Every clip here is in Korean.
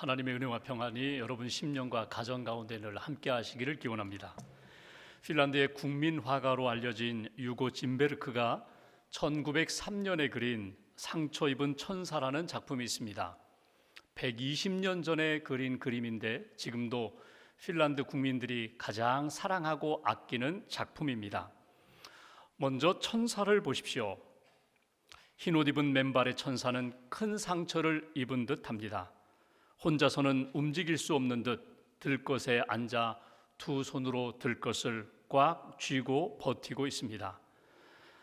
하나님의 은혜와 평안이 여러분 심령과 가정 가운데 늘 함께 하시기를 기원합니다. 핀란드의 국민 화가로 알려진 유고 짐베르크가 1903년에 그린 상처 입은 천사라는 작품이 있습니다. 120년 전에 그린 그림인데 지금도 핀란드 국민들이 가장 사랑하고 아끼는 작품입니다. 먼저 천사를 보십시오. 흰옷 입은 맨발의 천사는 큰 상처를 입은 듯 합니다. 혼자서는 움직일 수 없는 듯 들것에 앉아 두 손으로 들것을 꽉 쥐고 버티고 있습니다.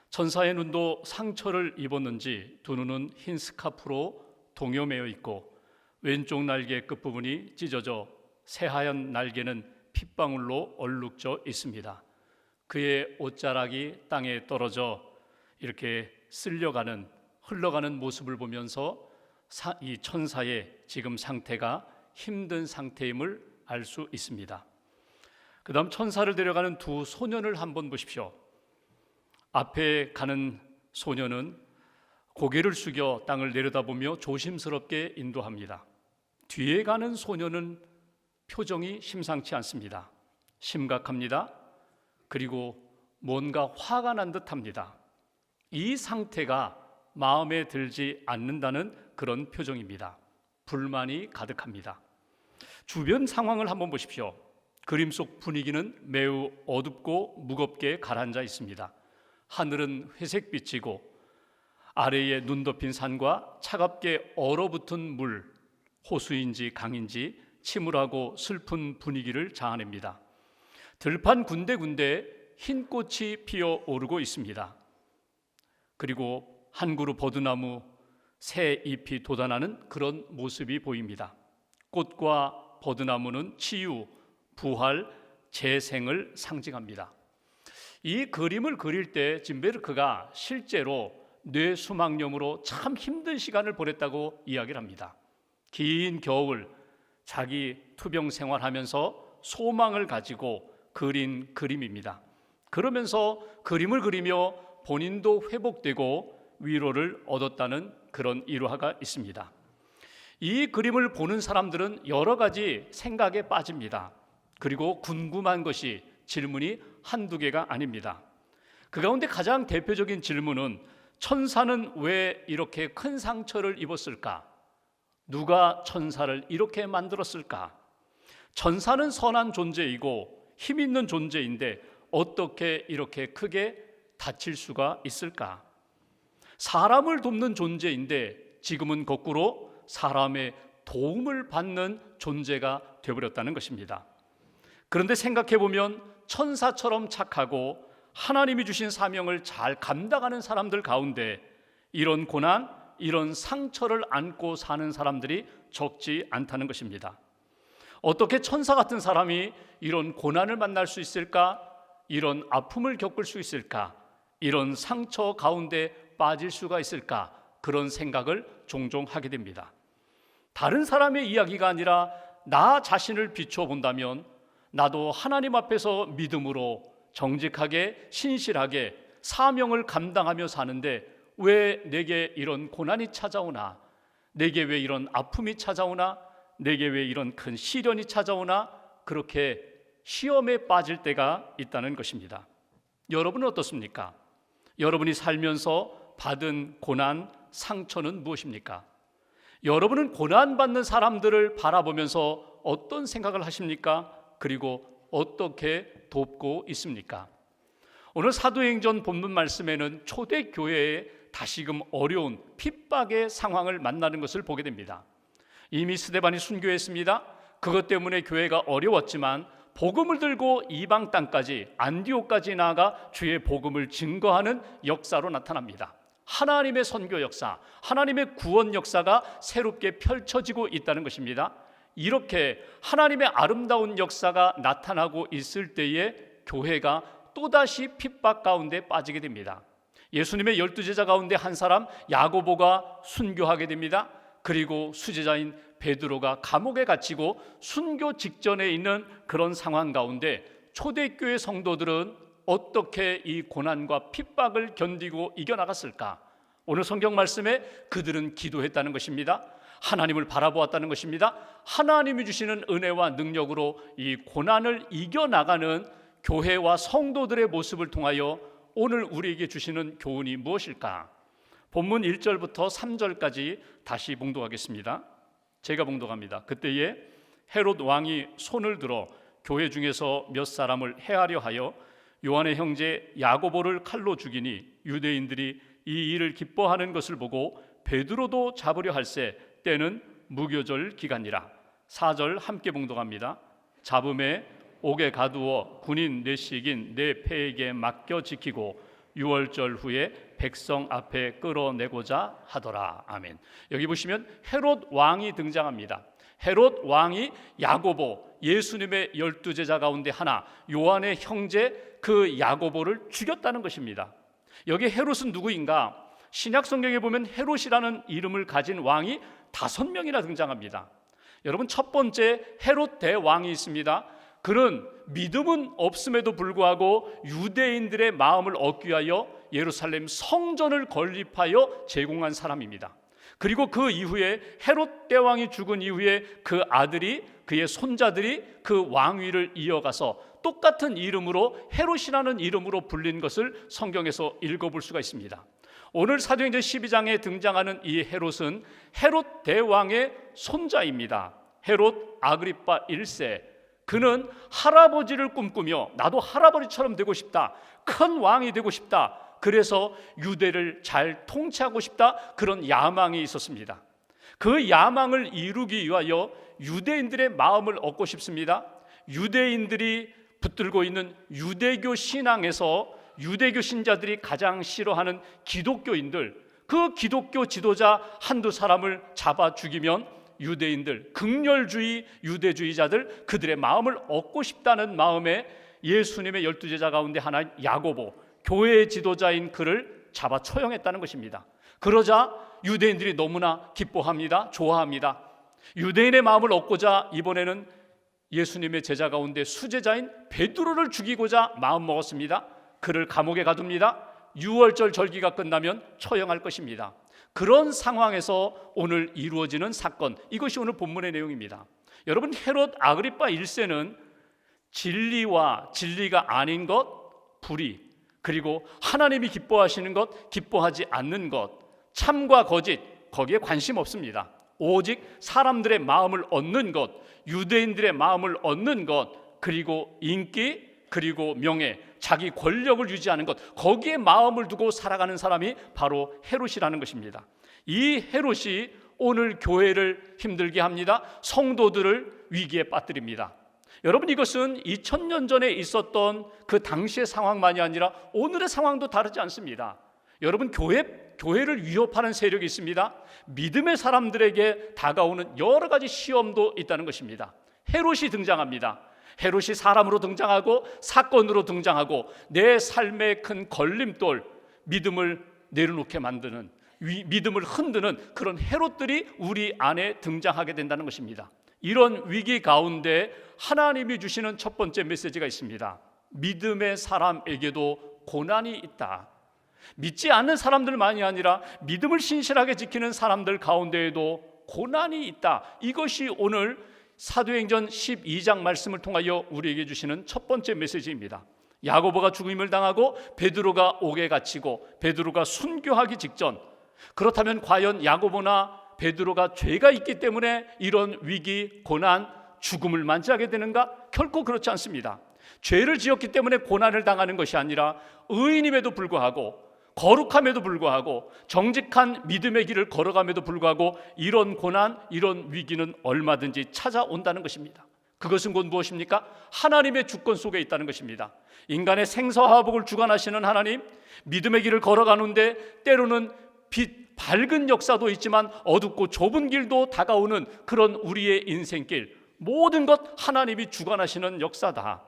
천사의 눈도 상처를 입었는지 두 눈은 흰 스카프로 동여매어 있고 왼쪽 날개 끝부분이 찢어져 새하얀 날개는 핏방울로 얼룩져 있습니다. 그의 옷자락이 땅에 떨어져 이렇게 쓸려가는 흘러가는 모습을 보면서 사- 이 천사의 지금 상태가 힘든 상태임을 알 수 있습니다. 그 다음 천사를 데려가는 두 소년을 한번 보십시오. 앞에 가는 소년은 고개를 숙여 땅을 내려다보며 조심스럽게 인도합니다. 뒤에 가는 소년은 표정이 심상치 않습니다. 심각합니다. 그리고 뭔가 화가 난 듯합니다. 이 상태가 마음에 들지 않는다는 그런 표정입니다. 불만이 가득합니다. 주변 상황을 한번 보십시오. 그림 속 분위기는 매우 어둡고 무겁게 가라앉아 있습니다. 하늘은 회색빛이고 아래에 눈 덮인 산과 차갑게 얼어붙은 물, 호수인지 강인지 침울하고 슬픈 분위기를 자아냅니다. 들판 군데군데 흰 꽃이 피어 오르고 있습니다. 그리고 한 그루 버드나무 새 잎이 돋아나는 그런 모습이 보입니다. 꽃과 버드나무는 치유, 부활, 재생을 상징합니다. 이 그림을 그릴 때 짐베르크가 실제로 뇌수막염으로 참 힘든 시간을 보냈다고 이야기를 합니다. 긴 겨울 자기 투병 생활하면서 소망을 가지고 그린 그림입니다. 그러면서 그림을 그리며 본인도 회복되고 위로를 얻었다는 그런 일화가 있습니다. 이 그림을 보는 사람들은 여러 가지 생각에 빠집니다. 그리고 궁금한 것이 질문이 한두 개가 아닙니다. 그 가운데 가장 대표적인 질문은 천사는 왜 이렇게 큰 상처를 입었을까? 누가 천사를 이렇게 만들었을까? 천사는 선한 존재이고 힘 있는 존재인데 어떻게 이렇게 크게 다칠 수가 있을까? 사람을 돕는 존재인데 지금은 거꾸로 사람의 도움을 받는 존재가 되어버렸다는 것입니다. 그런데 생각해 보면 천사처럼 착하고 하나님이 주신 사명을 잘 감당하는 사람들 가운데 이런 고난, 이런 상처를 안고 사는 사람들이 적지 않다는 것입니다. 어떻게 천사 같은 사람이 이런 고난을 만날 수 있을까? 이런 아픔을 겪을 수 있을까? 이런 상처 가운데 빠질 수가 있을까? 그런 생각을 종종 하게 됩니다. 다른 사람의 이야기가 아니라 나 자신을 비춰본다면 나도 하나님 앞에서 믿음으로 정직하게 신실하게 사명을 감당하며 사는데 왜 내게 이런 고난이 찾아오나? 내게 왜 이런 아픔이 찾아오나? 내게 왜 이런 큰 시련이 찾아오나? 그렇게 시험에 빠질 때가 있다는 것입니다. 여러분은 어떻습니까? 여러분이 살면서 받은 고난, 상처는 무엇입니까? 여러분은 고난받는 사람들을 바라보면서 어떤 생각을 하십니까? 그리고 어떻게 돕고 있습니까? 오늘 사도행전 본문 말씀에는 초대교회에 다시금 어려운 핍박의 상황을 만나는 것을 보게 됩니다. 이미 스데반이 순교했습니다. 그것 때문에 교회가 어려웠지만 복음을 들고 이방 땅까지 안디옥까지 나아가 주의 복음을 증거하는 역사로 나타납니다. 하나님의 선교 역사, 하나님의 구원 역사가 새롭게 펼쳐지고 있다는 것입니다. 이렇게 하나님의 아름다운 역사가 나타나고 있을 때에 교회가 또다시 핍박 가운데 빠지게 됩니다. 예수님의 열두 제자 가운데 한 사람 야고보가 순교하게 됩니다. 그리고 수제자인 베드로가 감옥에 갇히고 순교 직전에 있는 그런 상황 가운데 초대교회 성도들은 어떻게 이 고난과 핍박을 견디고 이겨나갔을까? 오늘 성경 말씀에 그들은 기도했다는 것입니다. 하나님을 바라보았다는 것입니다. 하나님이 주시는 은혜와 능력으로 이 고난을 이겨나가는 교회와 성도들의 모습을 통하여 오늘 우리에게 주시는 교훈이 무엇일까? 본문 1절부터 3절까지 다시 봉독하겠습니다. 제가 봉독합니다. 그때에 헤롯 왕이 손을 들어 교회 중에서 몇 사람을 해하려 하여 요한의 형제 야고보를 칼로 죽이니 유대인들이 이 일을 기뻐하는 것을 보고 베드로도 잡으려 할세 때는 무교절 기간이라. 4절 함께 봉독합니다. 잡음에 옥에 가두어 군인 넷씩인 네 패에게 맡겨 지키고 유월절 후에 백성 앞에 끌어내고자 하더라. 아멘. 여기 보시면 헤롯 왕이 등장합니다. 헤롯 왕이 야고보 예수님의 열두 제자 가운데 하나 요한의 형제 그 야고보를 죽였다는 것입니다. 여기 헤롯은 누구인가? 신약 성경에 보면 헤롯이라는 이름을 가진 왕이 다섯 명이나 등장합니다. 여러분 첫 번째 헤롯 대왕이 있습니다. 그는 믿음은 없음에도 불구하고 유대인들의 마음을 얻기 위하여 예루살렘 성전을 건립하여 제공한 사람입니다. 그리고 그 이후에 헤롯 대왕이 죽은 이후에 그 아들이 그의 손자들이 그 왕위를 이어가서 똑같은 이름으로 헤롯이라는 이름으로 불린 것을 성경에서 읽어볼 수가 있습니다. 오늘 사도행전 12장에 등장하는 이 헤롯은 헤롯 대왕의 손자입니다. 헤롯 아그리파 1세. 그는 할아버지를 꿈꾸며 나도 할아버지처럼 되고 싶다. 큰 왕이 되고 싶다. 그래서 유대를 잘 통치하고 싶다. 그런 야망이 있었습니다. 그 야망을 이루기 위하여 유대인들의 마음을 얻고 싶습니다. 유대인들이 붙들고 있는 유대교 신앙에서 유대교 신자들이 가장 싫어하는 기독교인들, 그 기독교 지도자 한두 사람을 잡아 죽이면 유대인들, 극렬주의 유대주의자들 그들의 마음을 얻고 싶다는 마음에 예수님의 열두 제자 가운데 하나 야고보 교회의 지도자인 그를 잡아 처형했다는 것입니다. 그러자 유대인들이 너무나 기뻐합니다. 좋아합니다. 유대인의 마음을 얻고자 이번에는 예수님의 제자 가운데 수제자인 베드로를 죽이고자 마음 먹었습니다. 그를 감옥에 가둡니다. 6월절 절기가 끝나면 처형할 것입니다. 그런 상황에서 오늘 이루어지는 사건 이것이 오늘 본문의 내용입니다. 여러분 헤롯 아그리파 1세는 진리와 진리가 아닌 것 불의 그리고 하나님이 기뻐하시는 것 기뻐하지 않는 것 참과 거짓 거기에 관심 없습니다. 오직 사람들의 마음을 얻는 것 유대인들의 마음을 얻는 것 그리고 인기 그리고 명예 자기 권력을 유지하는 것 거기에 마음을 두고 살아가는 사람이 바로 헤롯이라는 것입니다. 이 헤롯이 오늘 교회를 힘들게 합니다. 성도들을 위기에 빠뜨립니다. 여러분 이것은 2000년 전에 있었던 그 당시의 상황만이 아니라 오늘의 상황도 다르지 않습니다. 여러분 교회 교회를 위협하는 세력이 있습니다. 믿음의 사람들에게 다가오는 여러 가지 시험도 있다는 것입니다. 헤롯이 등장합니다. 헤롯이 사람으로 등장하고 사건으로 등장하고 내 삶의 큰 걸림돌 믿음을 내려놓게 만드는 위, 믿음을 흔드는 그런 헤롯들이 우리 안에 등장하게 된다는 것입니다. 이런 위기 가운데 하나님이 주시는 첫 번째 메시지가 있습니다. 믿음의 사람에게도 고난이 있다. 믿지 않는 사람들만이 아니라 믿음을 신실하게 지키는 사람들 가운데에도 고난이 있다. 이것이 오늘 사도행전 12장 말씀을 통하여 우리에게 주시는 첫 번째 메시지입니다. 야고보가 죽임을 당하고 베드로가 옥에 갇히고 베드로가 순교하기 직전 그렇다면 과연 야고보나 베드로가 죄가 있기 때문에 이런 위기, 고난, 죽음을 맞이하게 되는가? 결코 그렇지 않습니다. 죄를 지었기 때문에 고난을 당하는 것이 아니라 의인임에도 불구하고 거룩함에도 불구하고 정직한 믿음의 길을 걸어감에도 불구하고 이런 고난, 이런 위기는 얼마든지 찾아온다는 것입니다. 그것은 곧 무엇입니까? 하나님의 주권 속에 있다는 것입니다. 인간의 생사화복을 주관하시는 하나님, 믿음의 길을 걸어가는데 때로는 빛 밝은 역사도 있지만 어둡고 좁은 길도 다가오는 그런 우리의 인생길 모든 것 하나님이 주관하시는 역사다.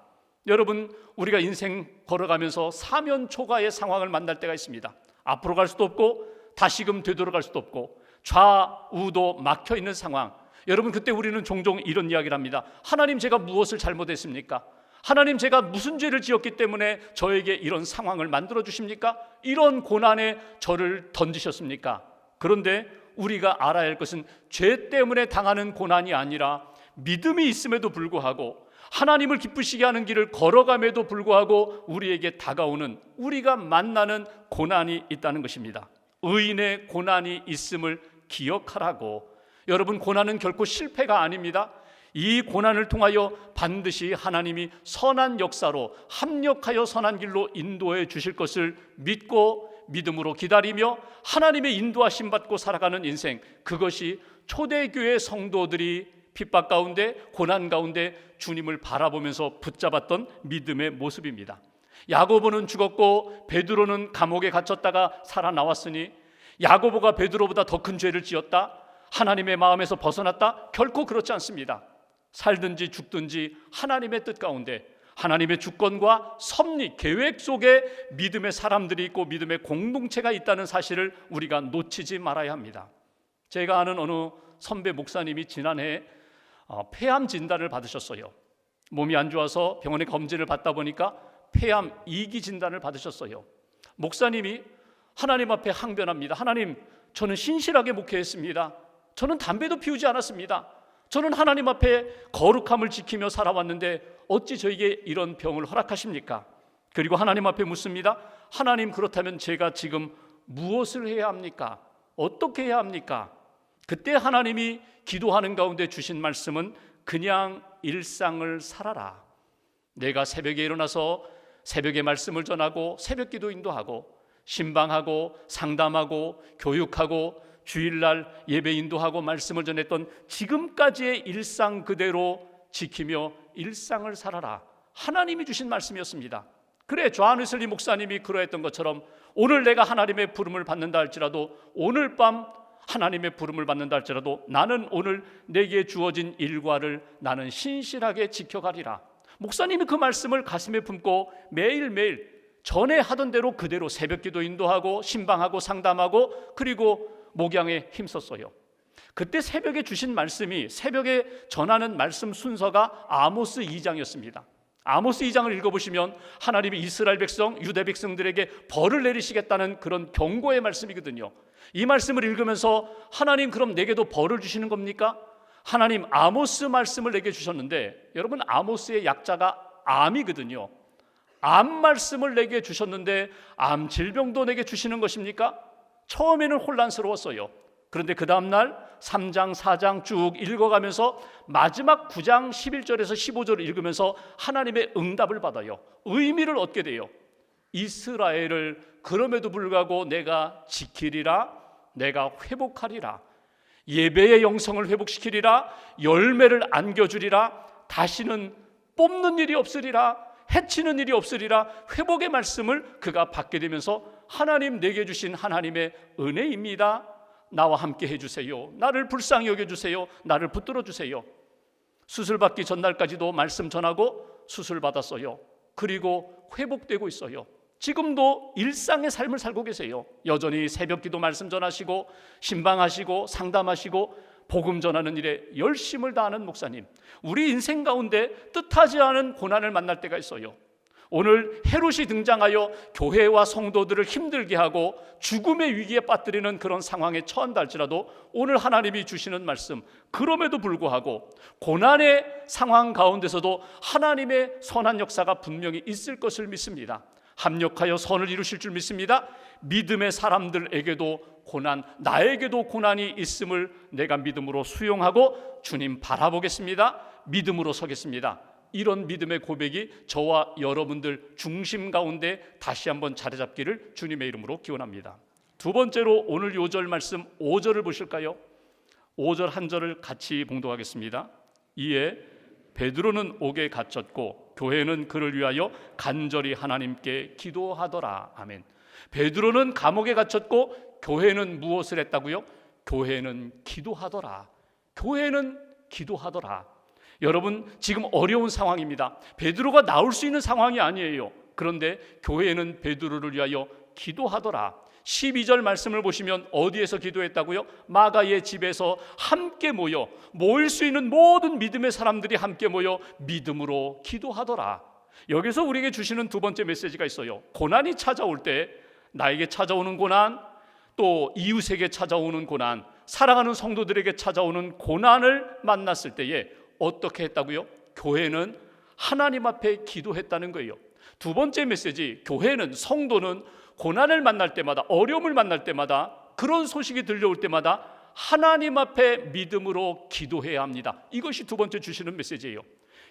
여러분 우리가 인생 걸어가면서 사면 초과의 상황을 만날 때가 있습니다. 앞으로 갈 수도 없고 다시금 되돌아갈 수도 없고 좌우도 막혀 있는 상황. 여러분 그때 우리는 종종 이런 이야기를 합니다. 하나님 제가 무엇을 잘못했습니까? 하나님 제가 무슨 죄를 지었기 때문에 저에게 이런 상황을 만들어 주십니까? 이런 고난에 저를 던지셨습니까? 그런데 우리가 알아야 할 것은 죄 때문에 당하는 고난이 아니라 믿음이 있음에도 불구하고 하나님을 기쁘시게 하는 길을 걸어감에도 불구하고 우리에게 다가오는 우리가 만나는 고난이 있다는 것입니다. 의인의 고난이 있음을 기억하라고 여러분 고난은 결코 실패가 아닙니다. 이 고난을 통하여 반드시 하나님이 선한 역사로 합력하여 선한 길로 인도해 주실 것을 믿고 믿음으로 기다리며 하나님의 인도하심 받고 살아가는 인생 그것이 초대교회 성도들이 핍박 가운데 고난 가운데 주님을 바라보면서 붙잡았던 믿음의 모습입니다. 야고보는 죽었고 베드로는 감옥에 갇혔다가 살아나왔으니 야고보가 베드로보다 더 큰 죄를 지었다. 하나님의 마음에서 벗어났다. 결코 그렇지 않습니다. 살든지 죽든지 하나님의 뜻 가운데 하나님의 주권과 섭리 계획 속에 믿음의 사람들이 있고 믿음의 공동체가 있다는 사실을 우리가 놓치지 말아야 합니다. 제가 아는 어느 선배 목사님이 지난해 어, 폐암 진단을 받으셨어요. 몸이 안 좋아서 병원에 검진을 받다 보니까 폐암 2기 진단을 받으셨어요. 목사님이 하나님 앞에 항변합니다. 하나님, 저는 신실하게 목회했습니다. 저는 담배도 피우지 않았습니다. 저는 하나님 앞에 거룩함을 지키며 살아왔는데 어찌 저에게 이런 병을 허락하십니까? 그리고 하나님 앞에 묻습니다. 하나님 그렇다면 제가 지금 무엇을 해야 합니까? 어떻게 해야 합니까? 그때 하나님이 기도하는 가운데 주신 말씀은 그냥 일상을 살아라. 내가 새벽에 일어나서 새벽에 말씀을 전하고 새벽 기도 인도하고 신방하고 상담하고 교육하고 주일날 예배 인도하고 말씀을 전했던 지금까지의 일상 그대로 지키며 일상을 살아라. 하나님이 주신 말씀이었습니다. 그래 웨슬리 목사님이 그러했던 것처럼 오늘 내가 하나님의 부름을 받는다 할지라도 오늘 밤 하나님의 부름을 받는다 할지라도 나는 오늘 내게 주어진 일과를 나는 신실하게 지켜가리라. 목사님이 그 말씀을 가슴에 품고 매일매일 전에 하던 대로 그대로 새벽 기도 인도하고 신방하고 상담하고 그리고 목양에 힘썼어요. 그때 새벽에 주신 말씀이 새벽에 전하는 말씀 순서가 아모스 2장이었습니다. 아모스 2장을 읽어보시면 하나님이 이스라엘 백성, 유대 백성들에게 벌을 내리시겠다는 그런 경고의 말씀이거든요. 이 말씀을 읽으면서 하나님 그럼 내게도 벌을 주시는 겁니까? 하나님 아모스 말씀을 내게 주셨는데 여러분 아모스의 약자가 암이거든요. 암 말씀을 내게 주셨는데 암 질병도 내게 주시는 것입니까? 처음에는 혼란스러웠어요. 그런데 그 다음 날 3장, 4장 쭉 읽어가면서 마지막 9장 11절에서 15절을 읽으면서 하나님의 응답을 받아요. 의미를 얻게 돼요. 이스라엘을 그럼에도 불구하고 내가 지키리라, 내가 회복하리라, 예배의 영성을 회복시키리라, 열매를 안겨주리라, 다시는 뽑는 일이 없으리라, 해치는 일이 없으리라, 회복의 말씀을 그가 받게 되면서 하나님 내게 주신 하나님의 은혜입니다. 나와 함께 해주세요. 나를 불쌍히 여겨주세요. 나를 붙들어 주세요. 수술 받기 전날까지도 말씀 전하고 수술 받았어요. 그리고 회복되고 있어요. 지금도 일상의 삶을 살고 계세요. 여전히 새벽 기도 말씀 전하시고 신방하시고 상담하시고 복음 전하는 일에 열심을 다하는 목사님. 우리 인생 가운데 뜻하지 않은 고난을 만날 때가 있어요. 오늘 헤롯이 등장하여 교회와 성도들을 힘들게 하고 죽음의 위기에 빠뜨리는 그런 상황에 처한다 할지라도 오늘 하나님이 주시는 말씀 그럼에도 불구하고 고난의 상황 가운데서도 하나님의 선한 역사가 분명히 있을 것을 믿습니다. 합력하여 선을 이루실 줄 믿습니다. 믿음의 사람들에게도 고난, 나에게도 고난이 있음을 내가 믿음으로 수용하고 주님 바라보겠습니다. 믿음으로 서겠습니다. 이런 믿음의 고백이 저와 여러분들 중심 가운데 다시 한번 자리 잡기를 주님의 이름으로 기원합니다. 두 번째로 오늘 요절 말씀 5절을 보실까요? 5절 한 절을 같이 봉독하겠습니다. 이에 베드로는 옥에 갇혔고 교회는 그를 위하여 간절히 하나님께 기도하더라. 아멘. 베드로는 감옥에 갇혔고 교회는 무엇을 했다고요? 교회는 기도하더라. 교회는 기도하더라. 여러분 지금 어려운 상황입니다. 베드로가 나올 수 있는 상황이 아니에요. 그런데 교회는 베드로를 위하여 기도하더라. 12절 말씀을 보시면 어디에서 기도했다고요? 마가의 집에서 함께 모여 모일 수 있는 모든 믿음의 사람들이 함께 모여 믿음으로 기도하더라. 여기서 우리에게 주시는 두 번째 메시지가 있어요. 고난이 찾아올 때 나에게 찾아오는 고난 또 이웃에게 찾아오는 고난, 사랑하는 성도들에게 찾아오는 고난을 만났을 때에 어떻게 했다고요? 교회는 하나님 앞에 기도했다는 거예요. 두 번째 메시지, 교회는 성도는 고난을 만날 때마다 어려움을 만날 때마다 그런 소식이 들려올 때마다 하나님 앞에 믿음으로 기도해야 합니다. 이것이 두 번째 주시는 메시지예요.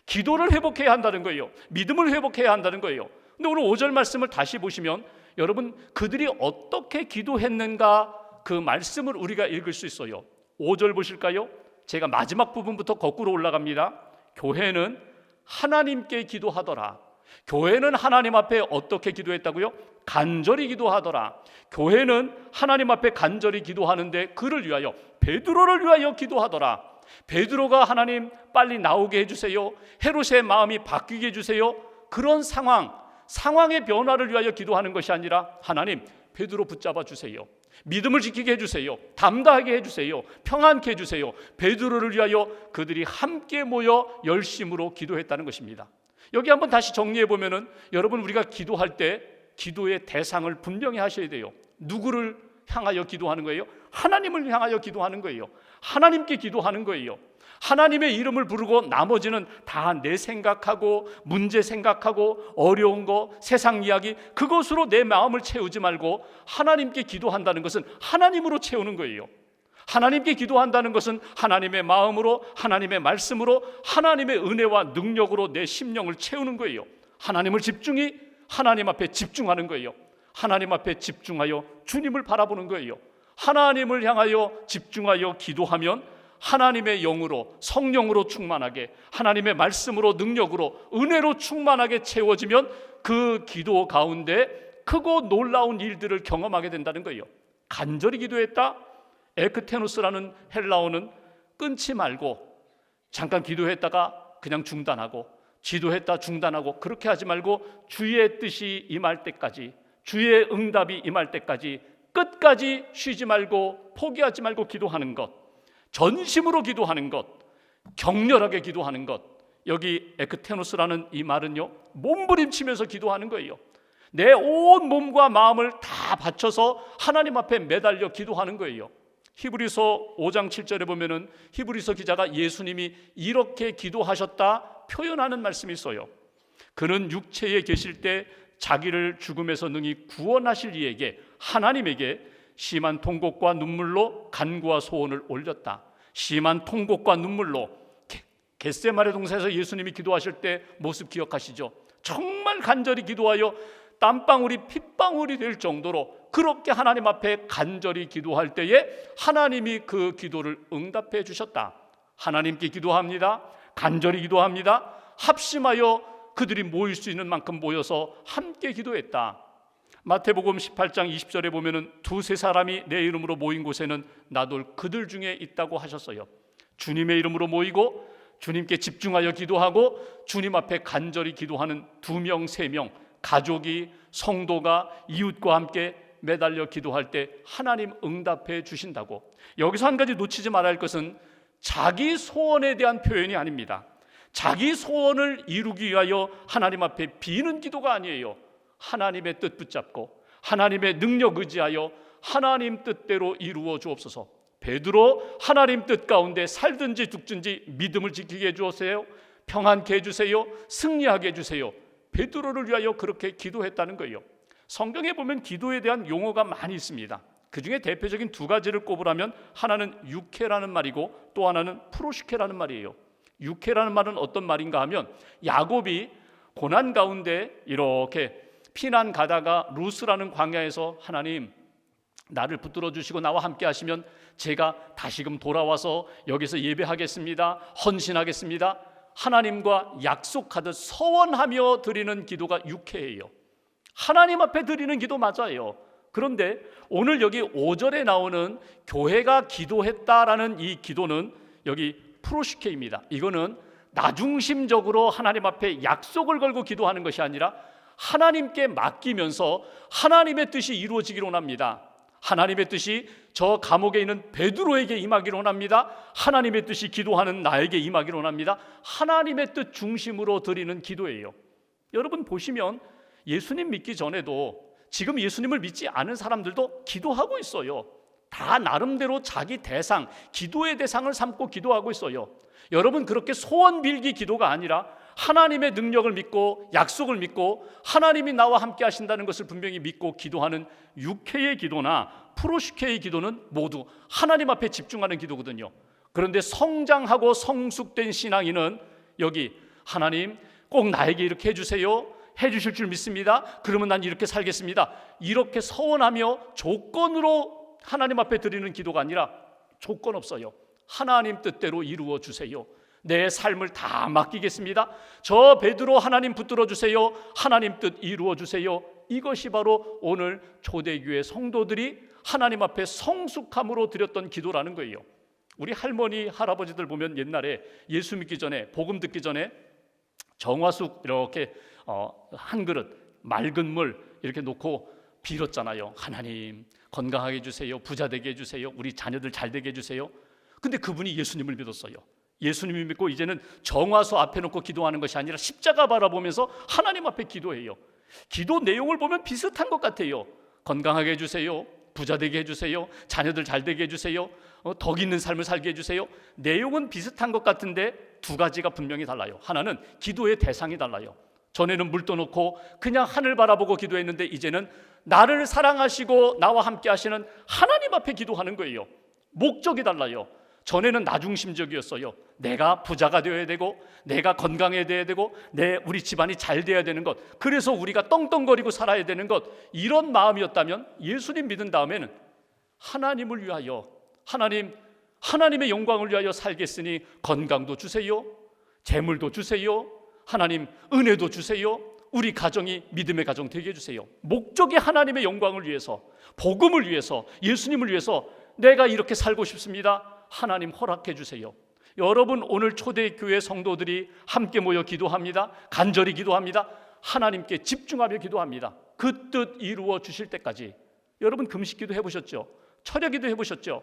기도를 회복해야 한다는 거예요. 믿음을 회복해야 한다는 거예요. 근데 오늘 5절 말씀을 다시 보시면 여러분 그들이 어떻게 기도했는가 그 말씀을 우리가 읽을 수 있어요. 5절 보실까요? 제가 마지막 부분부터 거꾸로 올라갑니다. 교회는 하나님께 기도하더라. 교회는 하나님 앞에 어떻게 기도했다고요? 간절히 기도하더라. 교회는 하나님 앞에 간절히 기도하는데 그를 위하여 베드로를 위하여 기도하더라. 베드로가 하나님 빨리 나오게 해주세요. 헤롯의 마음이 바뀌게 해주세요. 그런 상황, 상황의 변화를 위하여 기도하는 것이 아니라 하나님 베드로 붙잡아 주세요. 믿음을 지키게 해주세요. 담대하게 해주세요. 평안케 해주세요. 베드로를 위하여 그들이 함께 모여 열심으로 기도했다는 것입니다. 여기 한번 다시 정리해 보면은 여러분 우리가 기도할 때 기도의 대상을 분명히 하셔야 돼요. 누구를 향하여 기도하는 거예요? 하나님을 향하여 기도하는 거예요. 하나님께 기도하는 거예요. 하나님의 이름을 부르고 나머지는 다 내 생각하고 문제 생각하고 어려운 거 세상 이야기 그것으로 내 마음을 채우지 말고 하나님께 기도한다는 것은 하나님으로 채우는 거예요. 하나님께 기도한다는 것은 하나님의 마음으로 하나님의 말씀으로 하나님의 은혜와 능력으로 내 심령을 채우는 거예요. 하나님을 집중히 하나님 앞에 집중하는 거예요. 하나님 앞에 집중하여 주님을 바라보는 거예요. 하나님을 향하여 집중하여 기도하면 하나님의 영으로 성령으로 충만하게 하나님의 말씀으로 능력으로 은혜로 충만하게 채워지면 그 기도 가운데 크고 놀라운 일들을 경험하게 된다는 거예요. 간절히 기도했다. 에크테노스라는 헬라어는 끊지 말고 잠깐 기도했다가 그냥 중단하고 기도했다 중단하고 그렇게 하지 말고 주의 뜻이 임할 때까지 주의 응답이 임할 때까지 끝까지 쉬지 말고 포기하지 말고 기도하는 것 전심으로 기도하는 것 격렬하게 기도하는 것. 여기 에크테노스라는 이 말은요 몸부림치면서 기도하는 거예요. 내 온 몸과 마음을 다 바쳐서 하나님 앞에 매달려 기도하는 거예요. 히브리서 5장 7절에 보면은 히브리서 기자가 예수님이 이렇게 기도하셨다 표현하는 말씀이 있어요. 그는 육체에 계실 때 자기를 죽음에서 능히 구원하실 이에게 하나님에게 심한 통곡과 눈물로 간구와 소원을 올렸다. 심한 통곡과 눈물로 겟세마네 동산에서 예수님이 기도하실 때 모습 기억하시죠? 정말 간절히 기도하여 땀방울이 핏방울이 될 정도로 그렇게 하나님 앞에 간절히 기도할 때에 하나님이 그 기도를 응답해 주셨다. 하나님께 기도합니다. 간절히 기도합니다. 합심하여 그들이 모일 수 있는 만큼 모여서 함께 기도했다. 마태복음 18장 20절에 보면은 두세 사람이 내 이름으로 모인 곳에는 나도 그들 중에 있다고 하셨어요. 주님의 이름으로 모이고 주님께 집중하여 기도하고 주님 앞에 간절히 기도하는 두 명, 세 명, 가족이 성도가 이웃과 함께 매달려 기도할 때 하나님 응답해 주신다고. 여기서 한 가지 놓치지 말아야 할 것은 자기 소원에 대한 표현이 아닙니다. 자기 소원을 이루기 위하여 하나님 앞에 비는 기도가 아니에요. 하나님의 뜻 붙잡고 하나님의 능력 의지하여 하나님 뜻대로 이루어 주옵소서. 베드로 하나님 뜻 가운데 살든지 죽든지 믿음을 지키게 해 주세요. 평안케 해 주세요. 승리하게 해 주세요. 베드로를 위하여 그렇게 기도했다는 거예요. 성경에 보면 기도에 대한 용어가 많이 있습니다. 그 중에 대표적인 두 가지를 꼽으라면 하나는 육회라는 말이고 또 하나는 프로시케라는 말이에요. 육회라는 말은 어떤 말인가 하면 야곱이 고난 가운데 이렇게 피난 가다가 루스라는 광야에서 하나님 나를 붙들어 주시고 나와 함께 하시면 제가 다시금 돌아와서 여기서 예배하겠습니다. 헌신하겠습니다. 하나님과 약속하듯 서원하며 드리는 기도가 육회예요. 하나님 앞에 드리는 기도 맞아요. 그런데 오늘 여기 5절에 나오는 교회가 기도했다라는 이 기도는 여기 프로시케입니다. 이거는 나중심적으로 하나님 앞에 약속을 걸고 기도하는 것이 아니라 하나님께 맡기면서 하나님의 뜻이 이루어지기를 원합니다. 하나님의 뜻이 저 감옥에 있는 베드로에게 임하기를 원합니다. 하나님의 뜻이 기도하는 나에게 임하기를 원합니다. 하나님의 뜻 중심으로 드리는 기도예요. 여러분 보시면 예수님 믿기 전에도 지금 예수님을 믿지 않은 사람들도 기도하고 있어요. 다 나름대로 자기 대상, 기도의 대상을 삼고 기도하고 있어요. 여러분 그렇게 소원 빌기 기도가 아니라 하나님의 능력을 믿고 약속을 믿고 하나님이 나와 함께 하신다는 것을 분명히 믿고 기도하는 육회의 기도나 프로시케의 기도는 모두 하나님 앞에 집중하는 기도거든요. 그런데 성장하고 성숙된 신앙인은 여기 하나님 꼭 나에게 이렇게 해주세요. 해주실 줄 믿습니다. 그러면 난 이렇게 살겠습니다. 이렇게 서원하며 조건으로 하나님 앞에 드리는 기도가 아니라 조건 없어요. 하나님 뜻대로 이루어 주세요. 내 삶을 다 맡기겠습니다. 저 베드로 하나님 붙들어 주세요. 하나님 뜻 이루어 주세요. 이것이 바로 오늘 초대교회 성도들이 하나님 앞에 성숙함으로 드렸던 기도라는 거예요. 우리 할머니 할아버지들 보면 옛날에 예수 믿기 전에 복음 듣기 전에 정화숙 이렇게 어, 한 그릇 맑은 물 이렇게 놓고 빌었잖아요. 하나님 건강하게 해주세요. 부자 되게 해주세요. 우리 자녀들 잘 되게 해주세요. 근데 그분이 예수님을 믿었어요. 예수님을 믿고 이제는 정화소 앞에 놓고 기도하는 것이 아니라 십자가 바라보면서 하나님 앞에 기도해요. 기도 내용을 보면 비슷한 것 같아요. 건강하게 해주세요. 부자 되게 해주세요. 자녀들 잘 되게 해주세요. 어, 덕 있는 삶을 살게 해주세요. 내용은 비슷한 것 같은데 두 가지가 분명히 달라요. 하나는 기도의 대상이 달라요. 전에는 물 떠놓고 그냥 하늘 바라보고 기도했는데 이제는 나를 사랑하시고 나와 함께 하시는 하나님 앞에 기도하는 거예요. 목적이 달라요. 전에는 나 중심적이었어요. 내가 부자가 되어야 되고, 내가 건강해야 되고, 내 우리 집안이 잘 돼야 되는 것. 그래서 우리가 떵떵거리고 살아야 되는 것. 이런 마음이었다면 예수님 믿은 다음에는 하나님을 위하여 하나님 하나님의 영광을 위하여 살겠으니 건강도 주세요. 재물도 주세요. 하나님 은혜도 주세요. 우리 가정이 믿음의 가정 되게 해 주세요. 목적이 하나님의 영광을 위해서, 복음을 위해서, 예수님을 위해서 내가 이렇게 살고 싶습니다. 하나님 허락해 주세요. 여러분 오늘 초대 교회 성도들이 함께 모여 기도합니다. 간절히 기도합니다. 하나님께 집중하며 기도합니다. 그 뜻 이루어 주실 때까지 여러분 금식기도 해보셨죠? 철야기도 해보셨죠?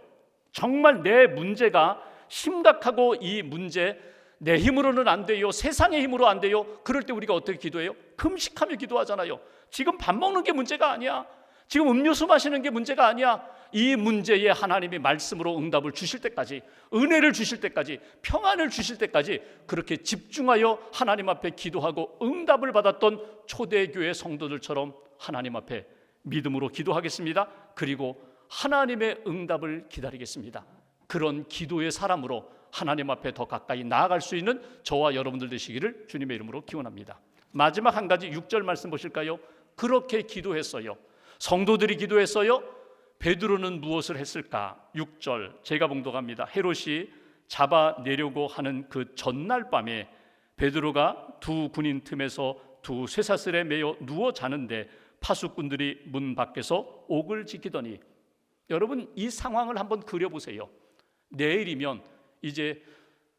정말 내 문제가 심각하고 이 문제 내 힘으로는 안 돼요. 세상의 힘으로 안 돼요. 그럴 때 우리가 어떻게 기도해요? 금식하며 기도하잖아요. 지금 밥 먹는 게 문제가 아니야. 지금 음료수 마시는 게 문제가 아니야. 이 문제에 하나님이 말씀으로 응답을 주실 때까지, 은혜를 주실 때까지, 평안을 주실 때까지 그렇게 집중하여 하나님 앞에 기도하고 응답을 받았던 초대교회 성도들처럼 하나님 앞에 믿음으로 기도하겠습니다. 그리고 하나님의 응답을 기다리겠습니다. 그런 기도의 사람으로 하나님 앞에 더 가까이 나아갈 수 있는 저와 여러분들 되시기를 주님의 이름으로 기원합니다. 마지막 한 가지 6절 말씀 보실까요? 그렇게 기도했어요. 성도들이 기도했어요. 베드로는 무엇을 했을까? 6절 제가 봉독합니다. 헤롯이 잡아내려고 하는 그 전날 밤에 베드로가 두 군인 틈에서 두 쇠사슬에 매여 누워 자는데 파수꾼들이 문 밖에서 옥을 지키더니 여러분 이 상황을 한번 그려보세요. 내일이면 이제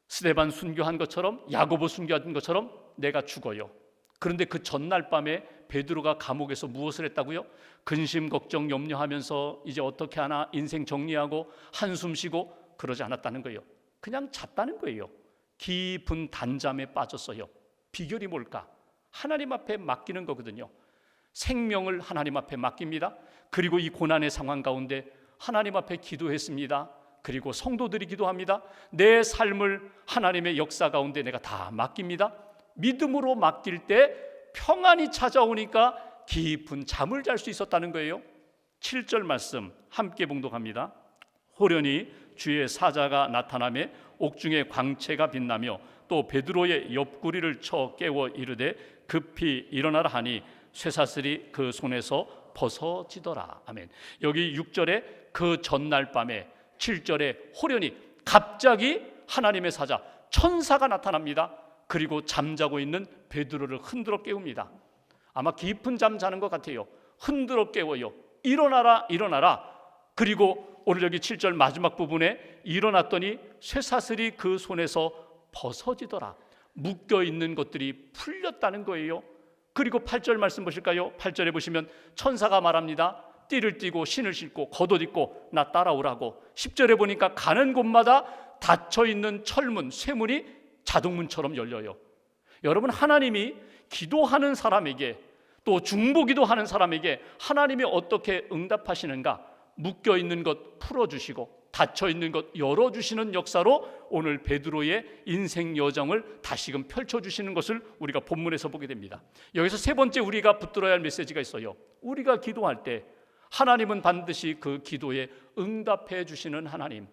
스데반 순교한 것처럼 야고보 순교한 것처럼 내가 죽어요. 그런데 그 전날 밤에 베드로가 감옥에서 무엇을 했다고요? 근심 걱정 염려하면서 이제 어떻게 하나 인생 정리하고 한숨 쉬고 그러지 않았다는 거예요. 그냥 잤다는 거예요. 깊은 단잠에 빠졌어요. 비결이 뭘까? 하나님 앞에 맡기는 거거든요. 생명을 하나님 앞에 맡깁니다. 그리고 이 고난의 상황 가운데 하나님 앞에 기도했습니다. 그리고 성도들이 기도합니다. 내 삶을 하나님의 역사 가운데 내가 다 맡깁니다. 믿음으로 맡길 때 평안이 찾아오니까 깊은 잠을 잘 수 있었다는 거예요. 7절 말씀 함께 봉독합니다. 호련히 주의 사자가 나타나매 옥중에 광채가 빛나며 또 베드로의 옆구리를 쳐 깨워 이르되 급히 일어나라 하니 쇠사슬이 그 손에서 벗어지더라. 아멘. 여기 6절에 그 전날 밤에 7절에 호련히 갑자기 하나님의 사자 천사가 나타납니다. 그리고 잠자고 있는 베드로를 흔들어 깨웁니다. 아마 깊은 잠 자는 것 같아요. 흔들어 깨워요. 일어나라, 일어나라. 그리고 오늘 여기 7절 마지막 부분에 일어났더니 쇠사슬이 그 손에서 벗어지더라. 묶여 있는 것들이 풀렸다는 거예요. 그리고 8절 말씀 보실까요? 8절에 보시면 천사가 말합니다. 띠를 띠고 신을 신고 겉옷 입고 나 따라오라고. 10절에 보니까 가는 곳마다 닫혀 있는 철문, 쇠문이 자동문처럼 열려요. 여러분 하나님이 기도하는 사람에게 또 중보기도 하는 사람에게 하나님이 어떻게 응답하시는가 묶여 있는 것 풀어 주시고 닫혀 있는 것 열어 주시는 역사로 오늘 베드로의 인생 여정을 다시금 펼쳐 주시는 것을 우리가 본문에서 보게 됩니다. 여기서 세 번째 우리가 붙들어야 할 메시지가 있어요. 우리가 기도할 때 하나님은 반드시 그 기도에 응답해 주시는 하나님.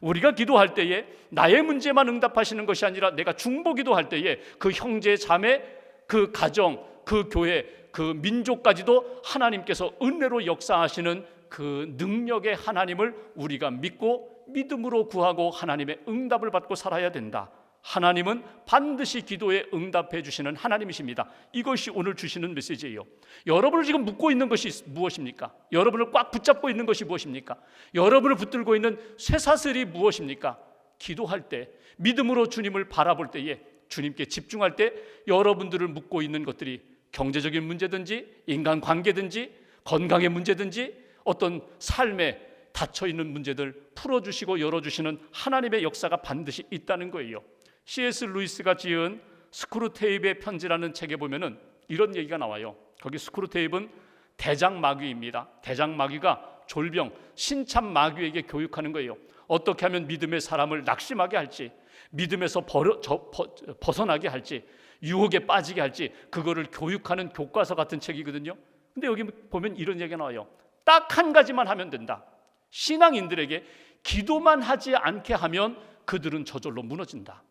우리가 기도할 때에 나의 문제만 응답하시는 것이 아니라 내가 중보 기도할 때에 그 형제 자매 그 가정 그 교회 그 민족까지도 하나님께서 은혜로 역사하시는 그 능력의 하나님을 우리가 믿고 믿음으로 구하고 하나님의 응답을 받고 살아야 된다. 하나님은 반드시 기도에 응답해 주시는 하나님이십니다. 이것이 오늘 주시는 메시지예요. 여러분을 지금 묶고 있는 것이 무엇입니까? 여러분을 꽉 붙잡고 있는 것이 무엇입니까? 여러분을 붙들고 있는 쇠사슬이 무엇입니까? 기도할 때 믿음으로 주님을 바라볼 때에 주님께 집중할 때 여러분들을 묶고 있는 것들이 경제적인 문제든지 인간 관계든지 건강의 문제든지 어떤 삶에 닫혀 있는 문제들 풀어 주시고 열어 주시는 하나님의 역사가 반드시 있다는 거예요. C.S. 루이스가 지은 스크루테이프의 편지라는 책에 보면은 이런 얘기가 나와요. 거기 스크루테이프는 대장 마귀입니다. 대장 마귀가 졸병 신참 마귀에게 교육하는 거예요. 어떻게 하면 믿음의 사람을 낙심하게 할지, 믿음에서 버려, 저, 버, 벗어나게 할지, 유혹에 빠지게 할지 그거를 교육하는 교과서 같은 책이거든요. 근데 여기 보면 이런 얘기가 나와요. 딱 한 가지만 하면 된다. 신앙인들에게 기도만 하지 않게 하면 그들은 저절로 무너진다.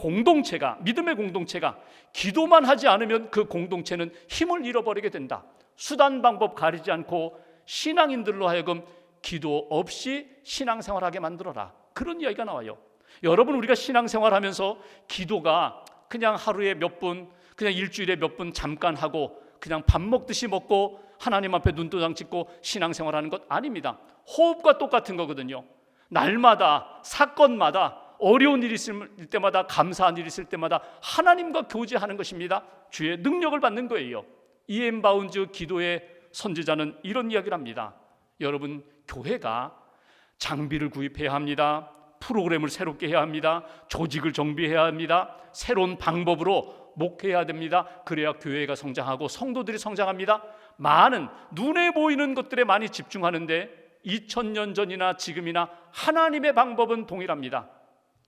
공동체가 믿음의 공동체가 기도만 하지 않으면 그 공동체는 힘을 잃어버리게 된다. 수단 방법 가리지 않고 신앙인들로 하여금 기도 없이 신앙생활하게 만들어라. 그런 이야기가 나와요. 여러분 우리가 신앙생활하면서 기도가 그냥 하루에 몇 분, 그냥 일주일에 몇 분 잠깐 하고 그냥 밥 먹듯이 먹고 하나님 앞에 눈도장 찍고 신앙생활하는 것 아닙니다. 호흡과 똑같은 거거든요. 날마다 사건마다 어려운 일이 있을 때마다 감사한 일이 있을 때마다 하나님과 교제하는 것입니다. 주의 능력을 받는 거예요. 이엠 바운즈 기도의 선지자는 이런 이야기를 합니다. 여러분 교회가 장비를 구입해야 합니다. 프로그램을 새롭게 해야 합니다. 조직을 정비해야 합니다. 새로운 방법으로 목회해야 됩니다. 그래야 교회가 성장하고 성도들이 성장합니다. 많은 눈에 보이는 것들에 많이 집중하는데 2000년 전이나 지금이나 하나님의 방법은 동일합니다.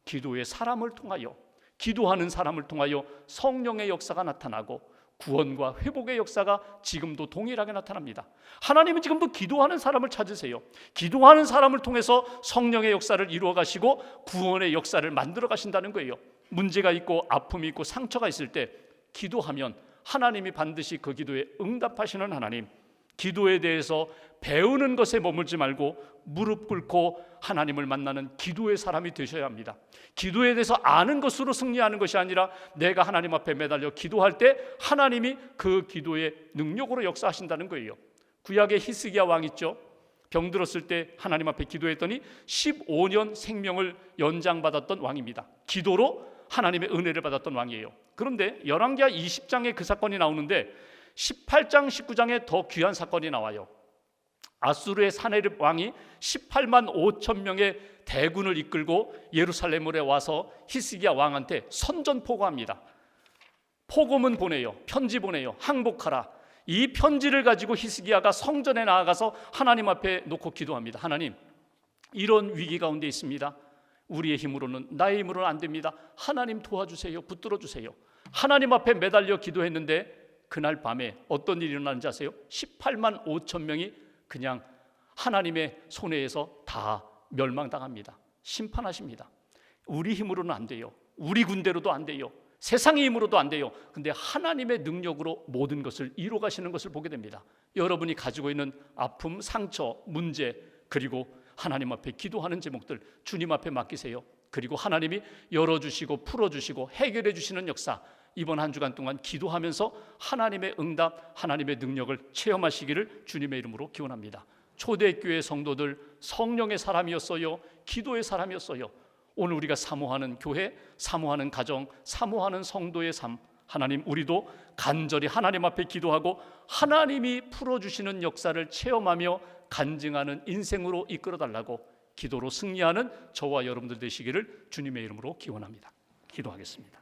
기도의 사람을 통하여 기도하는 사람을 통하여 성령의 역사가 나타나고 구원과 회복의 역사가 지금도 동일하게 나타납니다. 하나님은 지금도 기도하는 사람을 찾으세요. 기도하는 사람을 통해서 성령의 역사를 이루어 가시고 구원의 역사를 만들어 가신다는 거예요. 문제가 있고 아픔이 있고 상처가 있을 때 기도하면 하나님이 반드시 그 기도에 응답하시는 하나님. 기도에 대해서 배우는 것에 머물지 말고 무릎 꿇고 하나님을 만나는 기도의 사람이 되셔야 합니다. 기도에 대해서 아는 것으로 승리하는 것이 아니라 내가 하나님 앞에 매달려 기도할 때 하나님이 그 기도의 능력으로 역사하신다는 거예요. 구약의 히스기야 왕 있죠. 병 들었을 때 하나님 앞에 기도했더니 15년 생명을 연장받았던 왕입니다. 기도로 하나님의 은혜를 받았던 왕이에요. 그런데 열왕기하 20장에 그 사건이 나오는데 18장 19장에 더 귀한 사건이 나와요. 아수르의 사네립 왕이 18만 5천 명의 대군을 이끌고 예루살렘에 와서 히스기야 왕한테 선전포고합니다. 포고문 보내요. 편지 보내요. 항복하라. 이 편지를 가지고 히스기야가 성전에 나아가서 하나님 앞에 놓고 기도합니다. 하나님, 이런 위기 가운데 있습니다. 우리의 힘으로는 나의 힘으로는 안 됩니다. 하나님 도와주세요. 붙들어 주세요. 하나님 앞에 매달려 기도했는데 그날 밤에 어떤 일이 일어나는지 아세요? 18만 5천 명이 그냥 하나님의 손해에서 다 멸망당합니다. 심판하십니다. 우리 힘으로는 안 돼요. 우리 군대로도 안 돼요. 세상의 힘으로도 안 돼요. 근데 하나님의 능력으로 모든 것을 이루어 가시는 것을 보게 됩니다. 여러분이 가지고 있는 아픔, 상처, 문제, 그리고 하나님 앞에 기도하는 제목들 주님 앞에 맡기세요. 그리고 하나님이 열어주시고 풀어주시고 해결해 주시는 역사 이번 한 주간 동안 기도하면서 하나님의 응답, 하나님의 능력을 체험하시기를 주님의 이름으로 기원합니다. 초대교회 성도들 성령의 사람이었어요. 기도의 사람이었어요. 오늘 우리가 사모하는 교회, 사모하는 가정, 사모하는 성도의 삶 하나님 우리도 간절히 하나님 앞에 기도하고 하나님이 풀어 주시는 역사를 체험하며 간증하는 인생으로 이끌어 달라고 기도로 승리하는 저와 여러분들 되시기를 주님의 이름으로 기원합니다. 기도하겠습니다.